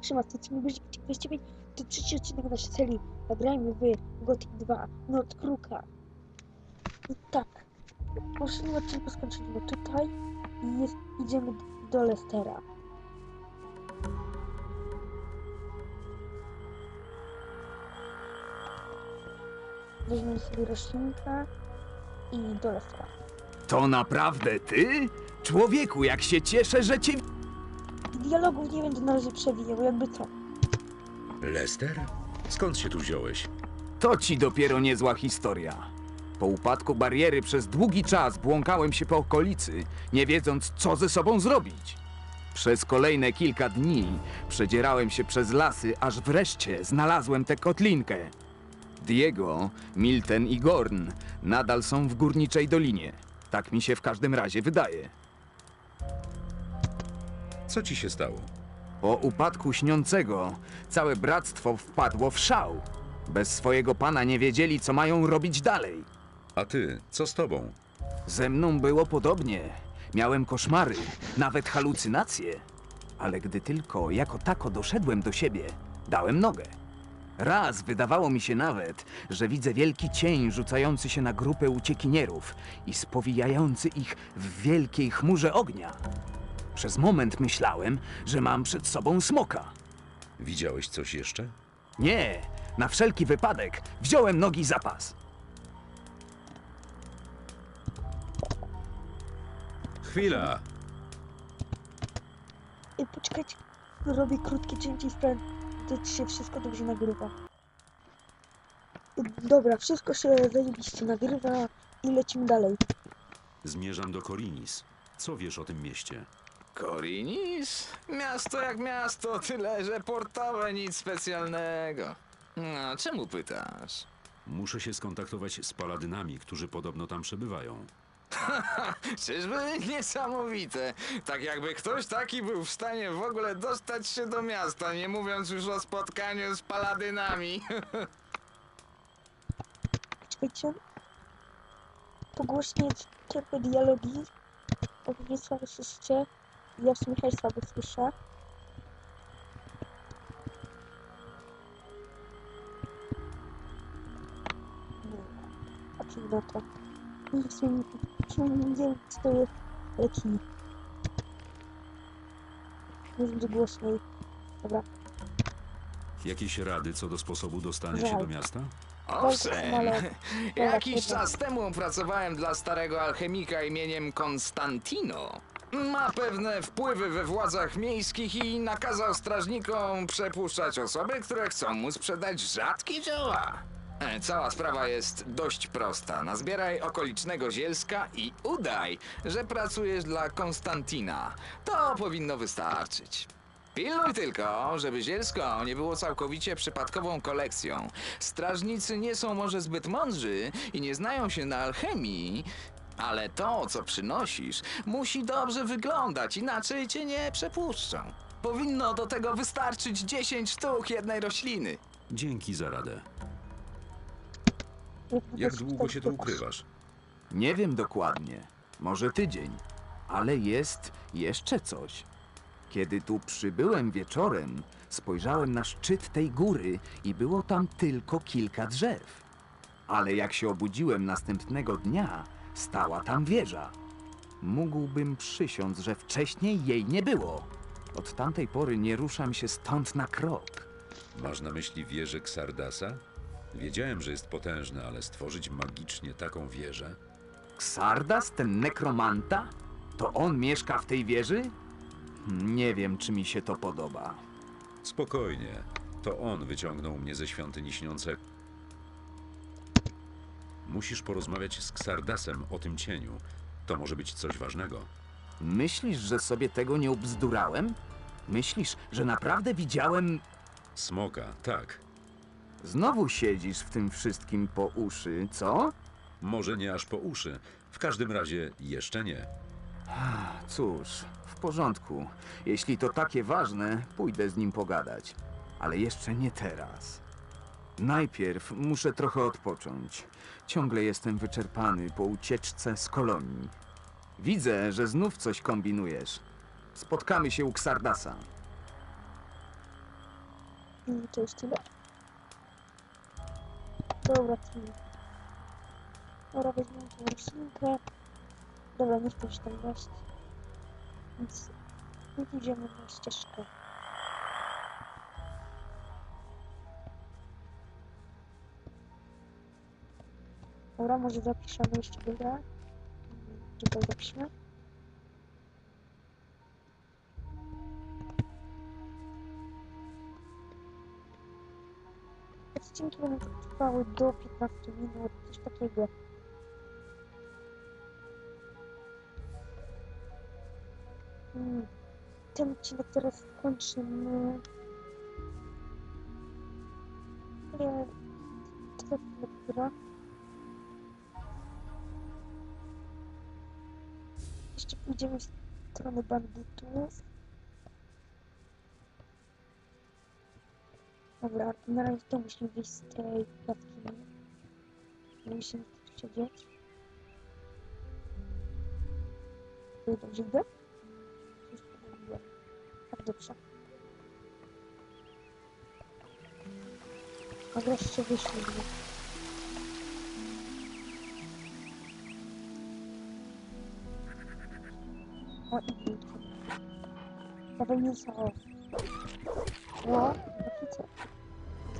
Trzyma, mi będzie 25, to trzeci odcinek naszej serii. Nagrajmy w Gothic 2, Noc Kruka. I tak, w poprzednim odcinku skończyliśmy tutaj i jest, idziemy do Lestera. Weźmiemy sobie roślinkę i do Lestera. To naprawdę ty? Człowieku, jak się cieszę, że cię... Dialogów nie będę na razie przewijał, jakby co. Lester? Skąd się tu wziąłeś? To ci dopiero niezła historia. Po upadku bariery przez długi czas błąkałem się po okolicy, nie wiedząc, co ze sobą zrobić. Przez kolejne kilka dni przedzierałem się przez lasy, aż wreszcie znalazłem tę kotlinkę. Diego, Milten i Gorn nadal są w górniczej dolinie. Tak mi się w każdym razie wydaje. Co ci się stało? Po upadku śniącego całe bractwo wpadło w szał. Bez swojego pana nie wiedzieli, co mają robić dalej. A ty, co z tobą? Ze mną było podobnie. Miałem koszmary, nawet halucynacje. Ale gdy tylko jako tako doszedłem do siebie, dałem nogę. Raz wydawało mi się nawet, że widzę wielki cień rzucający się na grupę uciekinierów i spowijający ich w wielkiej chmurze ognia. Przez moment myślałem, że mam przed sobą smoka. Widziałeś coś jeszcze? Nie, na wszelki wypadek wziąłem nogi za pas. Chwila! I poczekajcie, robię krótkie cięcie i sprawdzę, czy się wszystko dobrze nagrywa. Dobra, wszystko się zajebiście nagrywa i lecimy dalej. Zmierzam do Korinis. Co wiesz o tym mieście? Korinis? Miasto jak miasto, tyle że portowe, nic specjalnego. No, czemu pytasz? Muszę się skontaktować z paladynami, którzy podobno tam przebywają. Czyżby niesamowite. Tak jakby ktoś taki był w stanie w ogóle dostać się do miasta, nie mówiąc już o spotkaniu z paladynami. Czekajcie. Pogłośnie czerpię dialogi. Słabo słyszycie. Ja w sumie też słabo słyszę. A czy na to? Nie w sumie w sumie nie wiem, co to jest leki. Nie będzie głośniej. Dobra. Jakieś rady co do sposobu dostania się do miasta? Owszem. ale- Jakiś czas temu pracowałem dla starego alchemika imieniem Konstantino. Ma pewne wpływy we władzach miejskich i nakazał strażnikom przepuszczać osoby, które chcą mu sprzedać rzadkie dzieła. E, Cała sprawa jest dość prosta. Nazbieraj okolicznego zielska i udaj, że pracujesz dla Konstantina. To powinno wystarczyć. Pilnuj tylko, żeby zielsko nie było całkowicie przypadkową kolekcją. Strażnicy nie są może zbyt mądrzy i nie znają się na alchemii, ale to, co przynosisz, musi dobrze wyglądać, inaczej cię nie przepuszczą. Powinno do tego wystarczyć 10 sztuk jednej rośliny. Dzięki za radę. Jak długo się tu ukrywasz? Nie wiem dokładnie, może tydzień, ale jest jeszcze coś. Kiedy tu przybyłem wieczorem, spojrzałem na szczyt tej góry i było tam tylko kilka drzew. Ale jak się obudziłem następnego dnia, stała tam wieża. Mógłbym przysiąc, że wcześniej jej nie było. Od tamtej pory nie ruszam się stąd na krok. Masz na myśli wieżę Xardasa? Wiedziałem, że jest potężny, ale stworzyć magicznie taką wieżę? Xardas, ten nekromanta? To on mieszka w tej wieży? Nie wiem, czy mi się to podoba. Spokojnie. To on wyciągnął mnie ze świątyni śniącego. Musisz porozmawiać z Xardasem o tym cieniu. To może być coś ważnego. Myślisz, że sobie tego nie ubzdurałem? Myślisz, że naprawdę widziałem... Smoka, tak. Znowu siedzisz w tym wszystkim po uszy, co? Może nie aż po uszy. W każdym razie jeszcze nie. Cóż, w porządku. Jeśli to takie ważne, pójdę z nim pogadać. Ale jeszcze nie teraz. Najpierw muszę trochę odpocząć. Ciągle jestem wyczerpany po ucieczce z kolonii. Widzę, że znów coś kombinujesz. Spotkamy się u. I to już tyle. Dobra, tyle. Dobra, weźmiemy tą roślinkę. Dobra, nie się tam wejść. Więc idziemy na ścieżkę. Dobra, może zapiszemy jeszcze górę. Mm, Tutaj zapiszmy. Odcinki będą trwały do 15 minut, coś takiego. Mm, Ten odcinek teraz kończymy. Nie, to tak lektura. Pójdziemy w stronę bandytów. Dobra, na razie to musimy wyjść z tej klatki. Nie musimy tu siedzieć. Dobrze idę? Coś pogubiłem. Tak, dobrze. A wreszcie wyszliśmy. O, i wilki. Dawaj mięso. O, o taki co?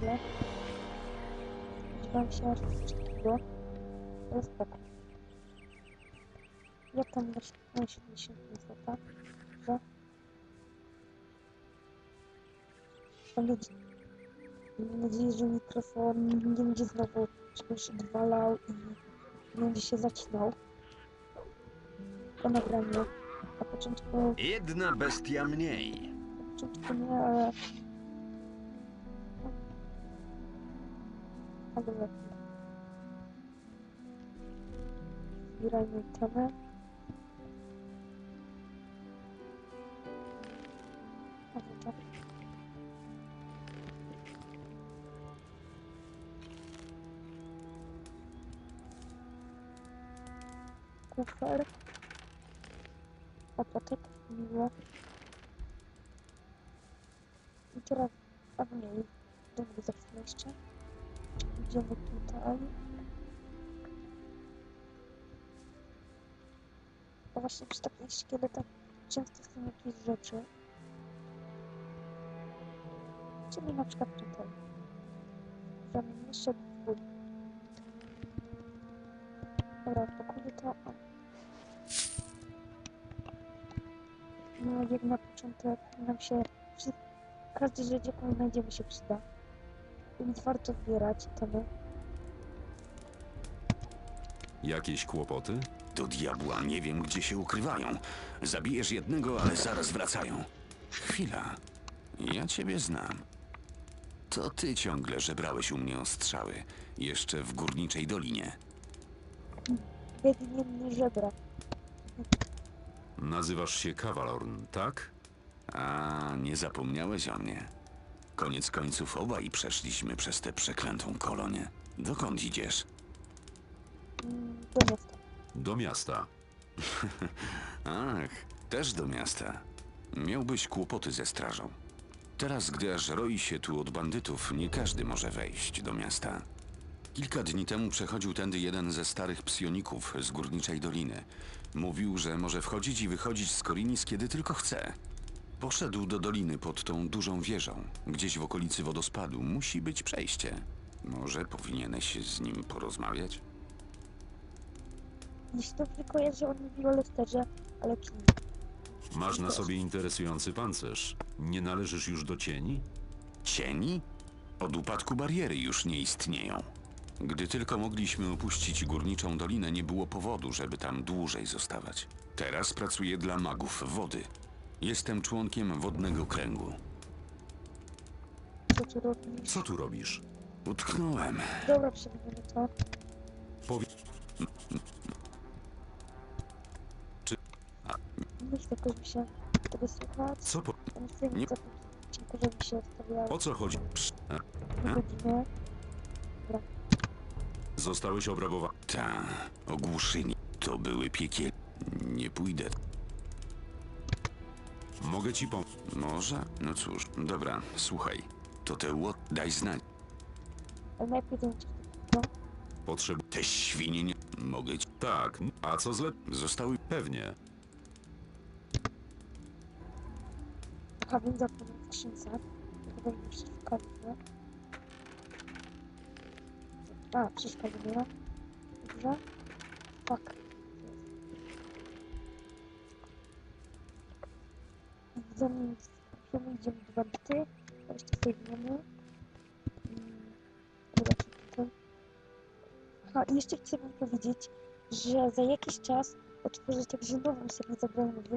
Tyle. Spodziewałem się coś takiego. To jest tak. Ja tam na 70 zł. Dobrze. Mam nadzieję, mam nadzieję, że mikrofon nie będzie znowu czegoś odwalał i nie będzie się zacinał. Po nagraniu. Na początku, Jedna bestia mniej. na początku nie, ale... Ale lepiej. Zbierajmy. Kufer. Idziemy tutaj. Bo właśnie przy takich szkieletach często są jakieś rzeczy. Czyli na przykład tutaj. Nie szedł w bój. Dobra, odpakuję to. No, jak na początek nam się każdy rzecz, jaką znajdziemy się przyda. Więc warto zbierać temy. Jakieś kłopoty? Do diabła nie wiem, gdzie się ukrywają. Zabijesz jednego, ale zaraz wracają. Chwila. Ja ciebie znam. To ty ciągle żebrałeś u mnie o strzały. Jeszcze w górniczej dolinie. Biednienny żebra. Nazywasz się Kawalorn, tak? A, nie zapomniałeś o mnie. Koniec końców obaj przeszliśmy przez tę przeklętą kolonię. Dokąd idziesz? Do miasta. Do miasta. Ach, też do miasta. Miałbyś kłopoty ze strażą. Teraz, gdy aż roi się tu od bandytów, nie każdy może wejść do miasta. Kilka dni temu przechodził tędy jeden ze starych psioników z górniczej doliny. Mówił, że może wchodzić i wychodzić z Korinis kiedy tylko chce. Poszedł do doliny pod tą dużą wieżą. Gdzieś w okolicy wodospadu musi być przejście. Może powinieneś z nim porozmawiać? Jeśli dobrze kojarzę, on mówił o Lesterze, ale kim? Masz na sobie interesujący pancerz. Nie należysz już do cieni? Cieni? Od upadku bariery już nie istnieją. Gdy tylko mogliśmy opuścić górniczą dolinę, nie było powodu, żeby tam dłużej zostawać. Teraz pracuję dla magów wody. Jestem członkiem wodnego kręgu. Co tu robisz? Co tu robisz? Utknąłem. Dobra, przejdziemy to. Powie... Chcę jakoś mi się tego słuchać. Co po... Nie chcę nic żeby się stawiało O co chodzi? Psz, e, dwie godziny. Zostałeś obrabowany. Ta, ogłuszyni. To były piekiel. Nie pójdę. Mogę ci pomóc. Może? No cóż, dobra, słuchaj. To te łot... Daj znać. Najpierw zajmijcie no, Potrzeb... Te świnie nie... Mogę ci... Tak, a co zle... Zostały... Pewnie. Aha, więc zapomnę w skrzynce. Chyba już przeszkadzę. A, przeszkadzę, Dobrze. Fuck. Zanim skupiemy, idziemy do bandyty. Jeszcze sejmiemy. Aha, jeszcze chcę wam powiedzieć, że za jakiś czas otworzę także nową serię zagrajmy wy.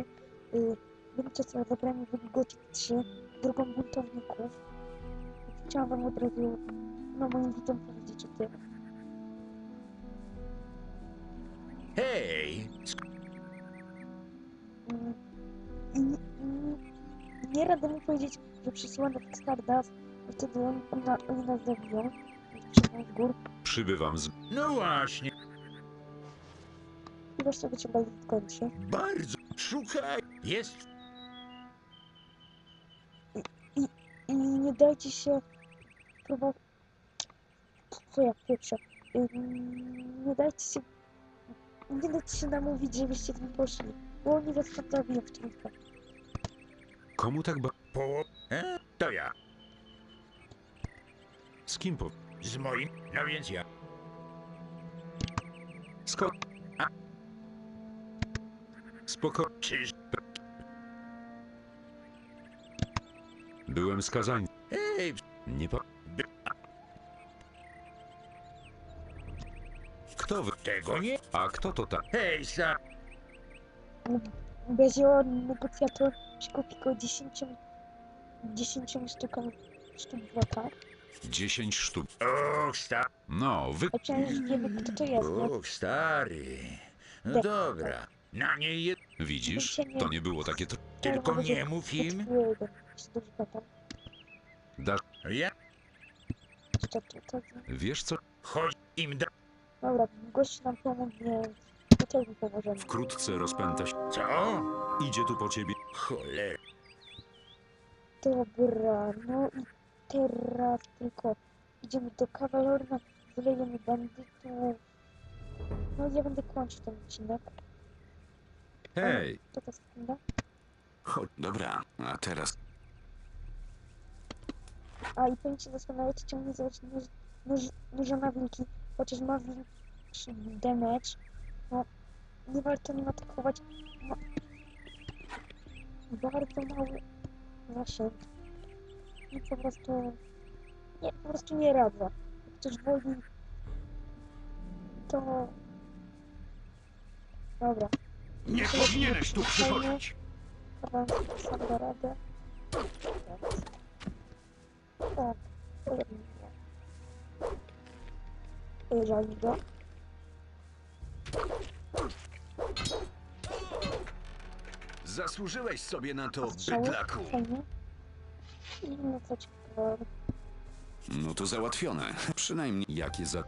Y, będzie to zagrajmy wy Gothic 3, drugą buntowników. Chciałam wam od razu, no moim widzom powiedzieć o tym. Hej! Nie, radzę mu powiedzieć, że przysyłano w Stardust, bo wtedy on, on, na- oni nas zabiją. Przyjdą z gór. Przybywam z... No właśnie, I wreszcie trzeba ich skończy. bardzo szukaj. Jest I nie dajcie się próbować... Co ja pieprzę? Nie dajcie się... Nie dajcie się namówić, żebyście tam poszli. Bo oni was tam zabiją w tym Komu tak ba... poło... E? To ja. Z kim po... Z moim... No więc ja. Sko... Spoko... Czyż... Byłem skazań. Hej! Nie pa... Kto wy... Tego nie... A kto to tak? Hej, sa... Bezio negocjator kupi go 10... 10 sztukami sztuk złota. 10 sztuk. Och, sta... No, wy... Przecież wiemy kto to jest, nie? Och, stary. No dobra. Na niej jest... Widzisz? To nie było takie... Tr... Tylko nie mów im. Potrzebuję. Ja... Jeszcze tutaj. Wiesz co? Chodź im da... Dobra, gość nam mu pomożemy. Wkrótce rozpęta się. Co? Idzie tu po ciebie. Cholera. Dobra, no i teraz tylko idziemy do kawalorna, wylejemy bandytów. No i ja będę kończył ten odcinek. Hej! To ta sekunda. Chodź. Dobra, a teraz... A i powiem ci doskonale, czy ciągnie zrobić nóż, nóż, noża na wilki, chociaż ma większy damage. No, nie warto nim atakować. Ma bardzo mały zasięg. I po prostu... Nie, po prostu nie radzę. Jak ktoś woli, to... Dobra. Nie powinieneś tu przychodzić. Chyba sam da radę. Tak, cholernie. Żal mi go. Zasłużyłeś sobie na to, Strzały, fajnie. I no ciekawe, No to załatwione. Przynajmniej... Jakie za... E,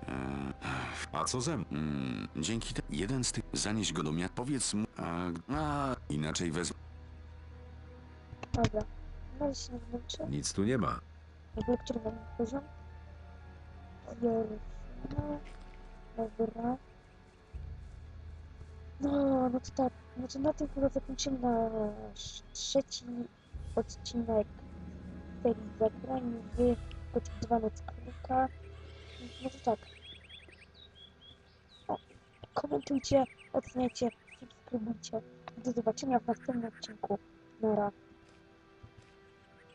A co ze mną? mm, dzięki te... Jeden z tych... Zanieś go do miasta. Powiedz mu... A, a inaczej wezmę... dobra. Na razie się włączę. Nic tu nie ma. W ogóle, który mam poziom? Pierwszy. Dobra. No, no to tak. No to na tym chyba zakończymy nasz trzeci odcinek serii zagrań w Gothic 2 Noc Kruka. No to tak. O, komentujcie, oceniajcie, subskrybujcie. Do zobaczenia w następnym odcinku. Nara.